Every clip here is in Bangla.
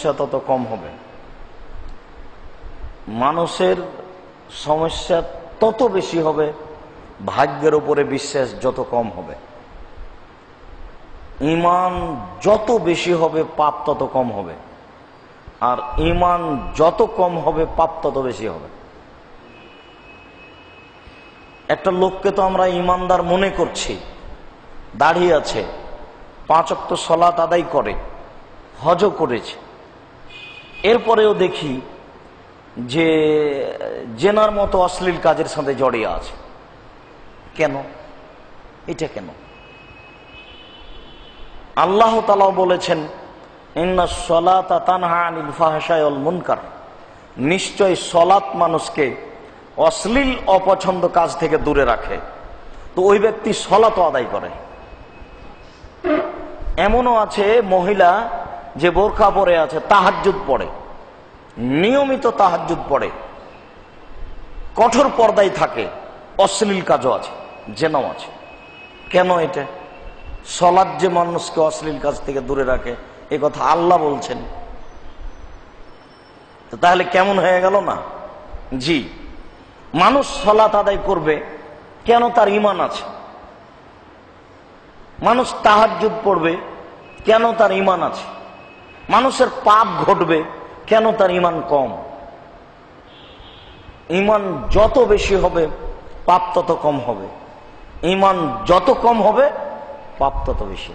সমস্যা তত কম হবে। মানুষের সমস্যা তত বেশি হবে, ভাগ্যের উপরে বিশ্বাস যত কম হবে। ইমান যত বেশি হবে, পাপ তত কম হবে। আর ইমান যত কম হবে, পাপ তত বেশি হবে। একটা লোককে তো আমরা ইমানদার মনে করছি, দাঁড়িয়ে আছে, পাঁচ অক্ট সলাত আদায় করে, হজও করেছে। এরপরেও দেখি যে জেনার মতো অশ্লীল কাজের সাথে জড়িয়ে আছে। কেন? এটা কেন? আল্লাহ তালাও বলেছেন মুনকার। নিশ্চয় সলাৎ মানুষকে অশ্লীল, অপছন্দ কাজ থেকে দূরে রাখে। তো ওই ব্যক্তি সলাত আদায় করে। এমনও আছে মহিলা যে বোরখা পরে আছে তাহাজুদ পড়ে নিয়মিত তাহাজুদ পড়ে কঠোর পর্দায় থাকে। অশ্লীল কাজও আছে, জেনাও আছে। কেন এটা? সলাদ যে মানুষকে অশ্লীল কাজ থেকে দূরে রাখে, এ কথা আল্লাহ বলছেন। তাহলে কেমন হয়ে গেল না? জি, মানুষ সলাত আদায় করবে, কেন তার ইমান আছে? মানুষ তাহাজুদ পড়বে, কেন তার ইমান আছে? মানুষের পাপ ঘটবে, কেন তার ইমান কম? ইমান যত বেশি হবে, পাপ তত কম হবে। ইমান যত কম হবে, পাপ তত বেশি।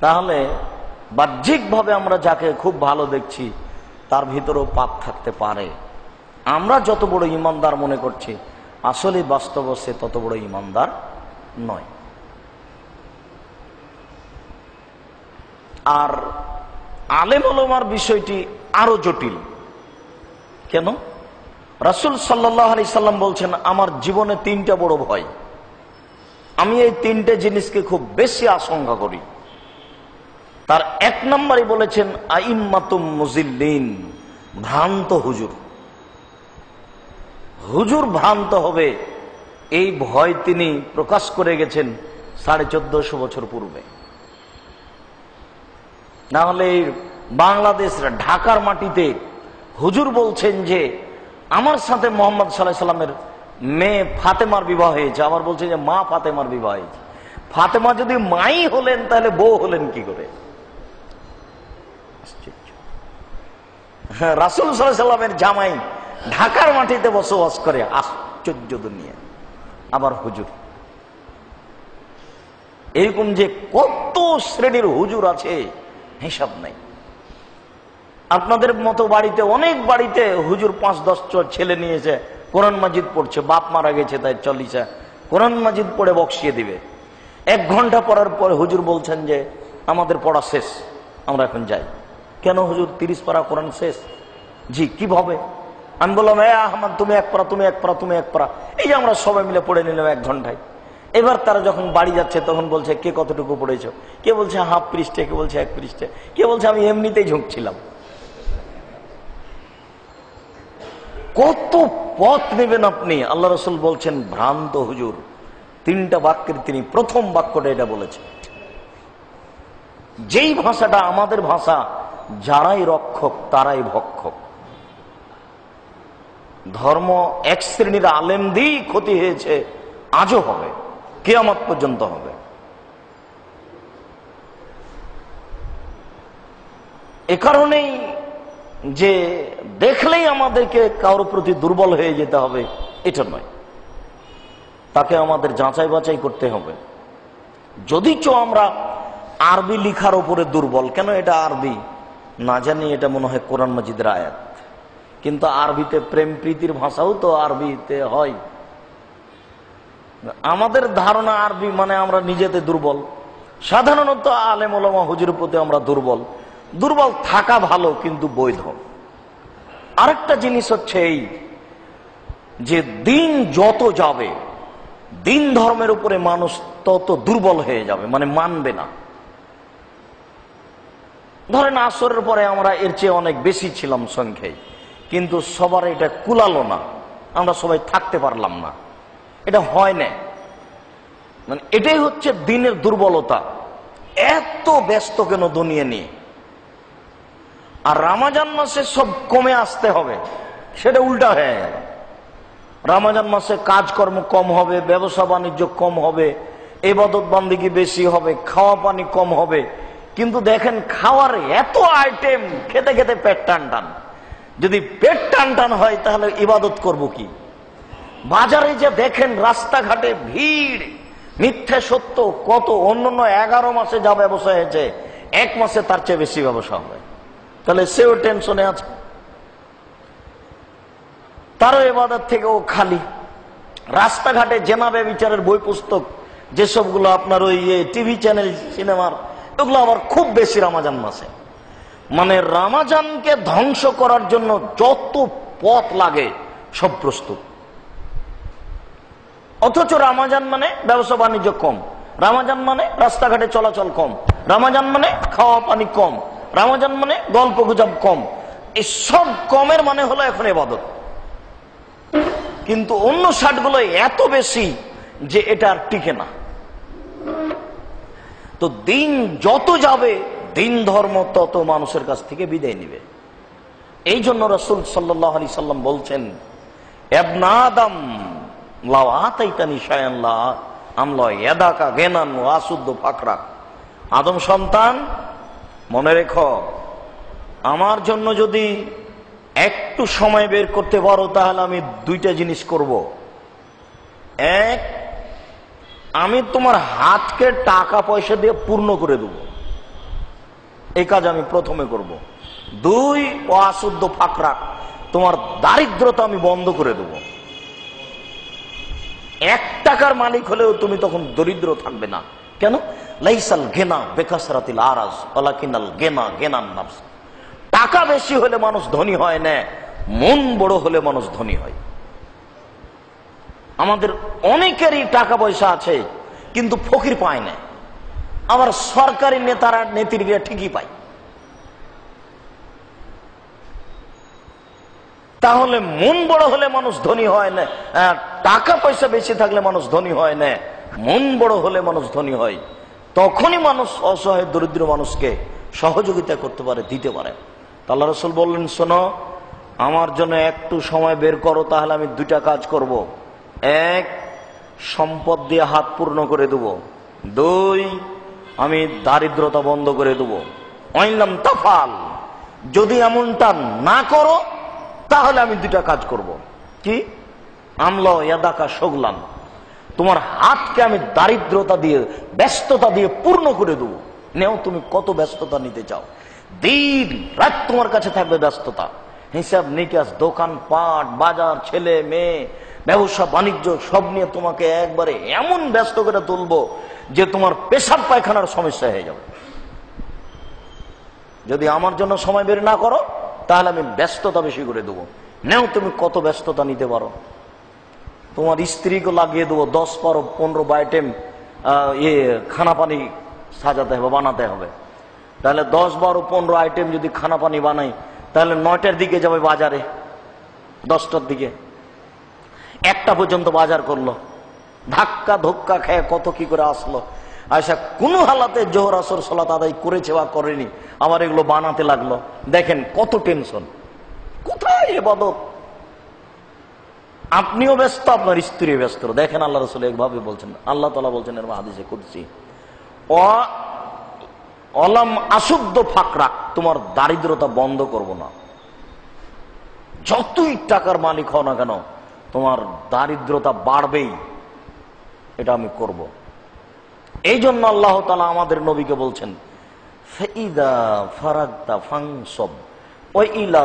তাহলে বাহ্যিকভাবে আমরা যাকে খুব ভালো দেখছি, তার ভিতরেও পাপ থাকতে পারে। আমরা যত বড় ইমানদার মনে করছি, আসলে বাস্তব সে তত বড় ইমানদার নয়। আর আলেম আলমার বিষয়টি আরও জটিল। কেন? রাসুল সাল্লাহ আলি সাল্লাম বলছেন, আমার জীবনে তিনটা বড় ভয়। আমি এই তিনটে জিনিসকে খুব বেশি আশঙ্কা করি। তার এক নম্বরই বলেছেন, আইম্মাতুম মুজিল্লিন, ভ্রান্ত হুজুর। হুজুর ভ্রান্ত হবে, এই ভয় তিনি প্রকাশ করে গেছেন সাড়ে চোদ্দশো বছর পূর্বে। না হলে বাংলাদেশ ঢাকার মাটিতে হুজুর বলছেন যে, আমার সাথে মোহাম্মদ সাল্লাহ সাল্লামের মেয়ে ফাতেমার বিবাহ হয়েছে। আবার বলছে যে, মা ফাতেমার বিবাহ হয়েছে। ফাতেমা যদি মাই হলেন, তাহলে বউ হলেন কি করে? হ্যাঁ রাসুল সাল্লামের জামাই ঢাকার মাটিতে বসবাস করে। আশ্চর্য দুনিয়া। আবার হুজুর। এরকম যে কত শ্রেণির হুজুর আছে হিসাব নাই। আপনাদের মতো বাড়িতে, অনেক বাড়িতে হুজুর পাঁচ দশ ছেলে নিয়েছে, কোরআন মাজিদ পড়ছে, বাপ মারা গেছে তাই চলিছে কোরআন মাজিদ পড়ে বক্সিয়ে দিবে। এক ঘণ্টা পড়ার পর হুজুর বলছেন যে, আমাদের পড়া শেষ, আমরা এখন যাই। কেন হুজুর, তিরিশ পারা কোরআন শেষ? জি কীভাবে আমি বললাম, এ আহমদ, তুমি এক পারা, তুমি এক পারা, তুমি এক পারা। এই যে আমরা সবাই মিলে পড়ে নিলাম এক ঘন্টায়। এবার তারা যখন বাড়ি যাচ্ছে, তখন বলছে, কে কতটুকু পড়েছ? কে বলছে, হাফ পৃষ্ঠে। কে বলছে, এক পৃষ্ঠে। কে বলছে, আমি এমনিতেই ঝুঁকছিলাম। কত পথ নেবেন আপনি? আল্লাহ রসুল বলছেন, ভ্রান্ত হুজুর। তিনটা বাক্যের তিনি প্রথম বাক্যটা এটা বলেছেন। যেই ভাষাটা আমাদের ভাষা, যারাই রক্ষক, তারাই ভক্ষক। ধর্ম এক শ্রেণির আলেম দিয়েই ক্ষতি হয়েছে, আজও হবে। কেয়ামত পর্যন্ত হবে। এ কারণেই যে দেখলেই আমাদেরকে কারোর প্রতি দুর্বল হয়ে যেতে হবে, এটা নয়। তাকে আমাদের যাচাই বাছাই করতে হবে। যদি চো আমরা আরবি লিখার উপরে দুর্বল, কেন এটা আরবি? না জানি, এটা মনে হয় কোরআন মজিদের আয়াত। কিন্তু আরবিতে প্রেম প্রীতির ভাষাও তো আরবিতে হয়। আমাদের ধারণা আরবি মানে আমরা নিজেতে দুর্বল। সাধারণত আলেম ওলামা হুজুর প্রতি আমরা দুর্বল। দুর্বল থাকা ভালো, কিন্তু বৈধ। আরেকটা জিনিস হচ্ছে এই যে দিন যত যাবে, দিন ধর্মের উপরে মানুষ তত দুর্বল হয়ে যাবে মানে মানবে না। ধরেন আসরের পরে আমরা এর চেয়ে অনেক বেশি ছিলাম সংখ্যায়, কিন্তু সবার এটা কুলালো না। আমরা সবাই থাকতে পারলাম না। এটা হয় না। মানে এটাই হচ্ছে দিনের দুর্বলতা। এত ব্যস্ত কেন দুনিয়া নিয়ে? আর রামাজান মাসে সব কমে আসতে হবে। সেটা উল্টা হয়ে গেল। রামাজান মাসে কাজকর্ম কম হবে, ব্যবসা বাণিজ্য কম হবে, এবাদত বান্দিগি বেশি হবে, খাওয়া পানি কম হবে। কিন্তু দেখেন, খাওয়ার এত আইটেম খেতে খেতে পেট টান টান যদি পেট টান টান হয়, তাহলে ইবাদত করব কি? বাজারে যে দেখেন রাস্তাঘাটে ভিড়, মিথ্যে সত্য কত, অন্যান্য এগারো মাসে যা ব্যবসা হয়েছে, এক মাসে তার চেয়ে বেশি ব্যবসা হবে। তাহলে সেও টেনশনে আছে। তারও এবাদত থেকে ও খালি। রাস্তাঘাটে জেনাবে বিচারের বই পুস্তক, যেসবগুলো আপনার ওই টিভি চ্যানেল, সিনেমার ওগুলো আবার খুব বেশি রামাজান মাসে। মানে রামাজানকে ধ্বংস করার জন্য যত পথ লাগে, সব প্রস্তুত। অথচ রামাজান মানে ব্যবসা বাণিজ্য কম। রামাজান মানে রাস্তাঘাটে চলাচল কম। রামাজান মানে খাওয়া পানি কম। রামাজান মানে গল্প গুজব কম। এই সব কমের মানে হলো এখন এবাদত। কিন্তু অন্য ষাটগুলো এত বেশি যে এটা আর টিকে না। তো দিন যত যাবে, দিন ধর্ম তত মানুষের কাছ থেকে বিদায় নিবে। এই জন্য রসুল সাল্লাহ আলি সাল্লাম বলছেন আমলয় এদাকা আদম সন্তান, মনে রেখো, আমার জন্য যদি একটু সময় বের করতে পারো, তাহলে আমি দুইটা জিনিস করব। এক, আমি তোমার হাতকে টাকা পয়সা দিয়ে পূর্ণ করে দেব। এই কাজ আমি প্রথমে করব। দুই, ও আসুদ্ধ ফাঁকরা তোমার দারিদ্রতা আমি বন্ধ করে দেব। এক টাকার মালিক হলেও তুমি তখন দরিদ্র থাকবে না। কেন? লাইসাল গেনা বেকাসরাতিল আরাজ অলাকিনাল গেনা গেনান নাফস। টাকা বেশি হলে মানুষ ধনী হয় না, মন বড় হলে মানুষ ধনী হয়। আমাদের অনেকেরই টাকা পয়সা আছে, কিন্তু ফকির পায় না। আবার সরকারি নেতারা নেত্রীরা ঠিকই পায়। তাহলে মন বড় হলে মানুষ ধনী হয় না টাকা পয়সা বেশি থাকলে মানুষ ধনী হয় না। মন বড় হলে মানুষ ধনী হয়। তখনই মানুষ অসহায়, দরিদ্র মানুষকে সহযোগিতা করতে পারে, দিতে পারে। আল্লাহ রসুল বললেন, শোনো, আমার জন্য একটু সময় বের করো, তাহলে আমি দুইটা কাজ করব। এক, সম্পদ দিয়ে হাত পূর্ণ করে দেব। দুই, আমি দারিদ্রতা বন্ধ করে দেব। অইলাম তাফাল, যদি এমনটা না করো, তাহলে আমি দুইটা কাজ করব। কি? আমল ইয়াদাকা সগলাম তোমার হাতকে আমি দারিদ্রতা দিয়ে, ব্যস্ততা দিয়ে পূর্ণ করে দেবো। নেও তুমি কত ব্যস্ততা নিতে চাও। দিন রাত তোমার কাছে থাকবে ব্যস্ততা। হিসাব নিকাশ, দোকান পাট, বাজার, ছেলে, মেয়ে, ব্যবসা, বাণিজ্য, সব নিয়ে তোমাকে একবারে এমন ব্যস্ত করে তুলবো যে তোমার পেশাব পায়খানার সমস্যা হয়ে যাবে। যদি আমার জন্য সময় বের না করো, তাহলে আমি ব্যস্ততা বেশি করে দেবো। নেও তুমি কত ব্যস্ততা নিতে পারো। তোমার স্ত্রীকে লাগিয়ে দেবো, দশ বারো, পনেরো আইটেম ইয়ে খানা পানি সাজাতে হবে, বানাতে হবে। তাহলে দশ বারো, পনেরো আইটেম যদি খানা পানি বানাই, তাহলে নয়টার দিকে যাবে বাজারে, দশটার দিকে। একটা পর্যন্ত বাজার করল। ধাক্কা ধক্কা খেয়ে কত কি করে আসলো। আচ্ছা কোনো হালাতে জোহর আসর সলাত আদায় করেছে বা করেনি। আমার এগুলো বানাতে লাগল। দেখেন কত টেনশন। কোথায় এবাদত? আপনিও ব্যস্ত, আপনার স্ত্রী ব্যস্ত দেখেন আল্লাহ রসুল একভাবে বলছেন, আল্লাহ তালা বলছেন এর হাদিসে করছি অলাম আশুদ্ধ ফাঁকরা, তোমার দারিদ্রতা বন্ধ করব না যতই টাকার মালিক হও না কেন, তোমার দারিদ্রতা বাড়বেই, এটা আমি করব। এই জন্য আল্লাহ তালা আমাদের নবীকে বলছেন ফাইদা ফারাগতা ফাংসব ওই ইলা